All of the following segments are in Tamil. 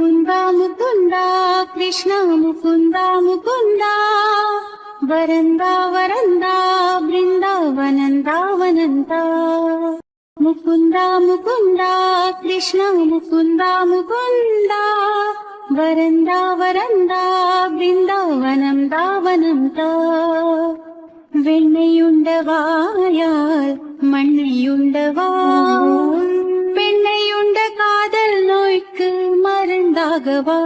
ముకుంద ముకుంద కృష్ణ ముకుంద ముకుంద వరంద వరంద బృందావనంద వనంద ముకుంద ముకుంద కృష్ణ ముకుంద ముకుంద వరంద వరంద బృందావనం దావనంద വെണ്ണയുണ്ടവായാൽ മണ്ണയുണ്ടവാ மருந்தாகவா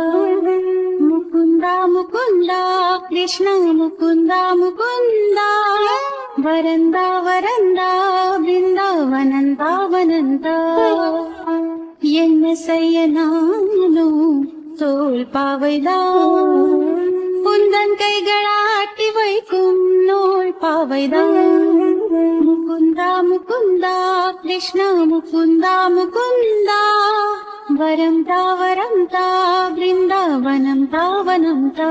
முகுந்தா முகுந்தா கிருஷ்ணா முகுந்தா முகுந்தா வரந்தா வரந்தா பிருந்தாவனந்தா வனந்தா என்ன செய்ய நானும் தோல் பாவைதான் உந்தன் கைகளாட்டி வைக்கும் நூல் பாவைதான் முகுந்தா முகுந்தா கிருஷ்ணா முகுந்தா முகுந்தா वरं तावरं ता वृन्दावनं तावनं ता।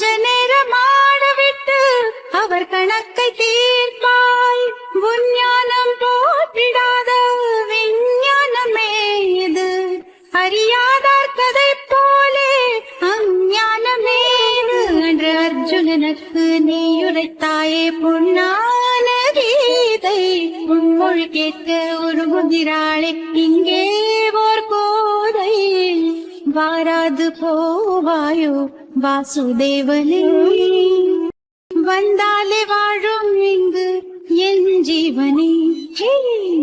கொஞ்ச நேரம் ஆடவிட்டு அவர் கணக்கை தீர்ப்பாய். விஞ்ஞானம் போட்டிடாத விஞ்ஞானமே இது. அறியாதார் கதை போலே அஞ்ஞானமே இது. என்று அர்ஜுனனுக்கு நீ உரைத்தாயே பொன்னான கீதை. உன்மொழி கேட்க ஒரு முதிராளே இங்கே ஓர் கோதை. வாராது போவாயோ வாசுதேவனே வந்தாலே வாழும் இங்கு என் ஜீவனே ஹே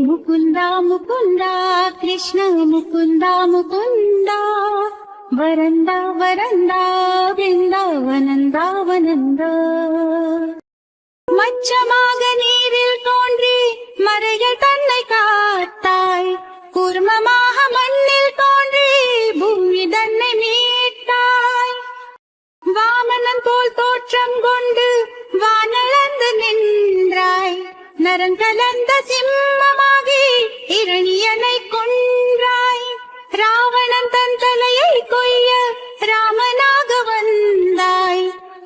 முகுந்தா முகுந்தா கிருஷ்ண முகுந்தா முகுந்தா வரந்தா வரந்தா பிருந்தாவனந்தா வனந்தா போல் தோற்றம் கொண்டு வானளந்து நின்றாய். நரங்கலந்த சிம்மமாகி இரணியனை கொன்றாய். ராவணன் தன் தலையை கொய்ய ராமனாக வந்தாய்.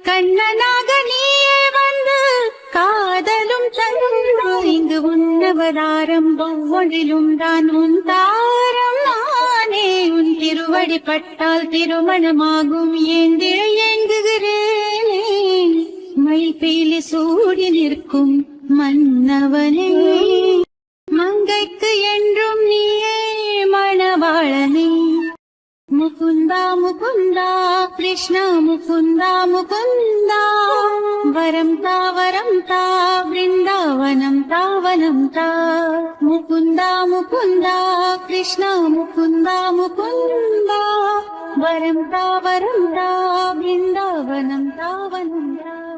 கண்ணனாக நீயே வந்து காதலும் தந்தாய் இங்கு உன்னவர் ஆரம்பம். ஒன்றிலும் தான் உன் தாரம் நானே உன் திருவடி பட்டால் திருமணமாகும். ஏன் என்றும் நீயே மணவாளனே முகுந்தா முகுந்தா கிருஷ்ணா முகுந்தா முகுந்தா வரம் தா வரம் தா பிருந்தாவனம் தாவனம் தா முகுந்தா முகுந்தா கிருஷ்ணா முகுந்தா முகுந்தா வரம் தா வரம் தா பிருந்தாவனம் தாவனம் தா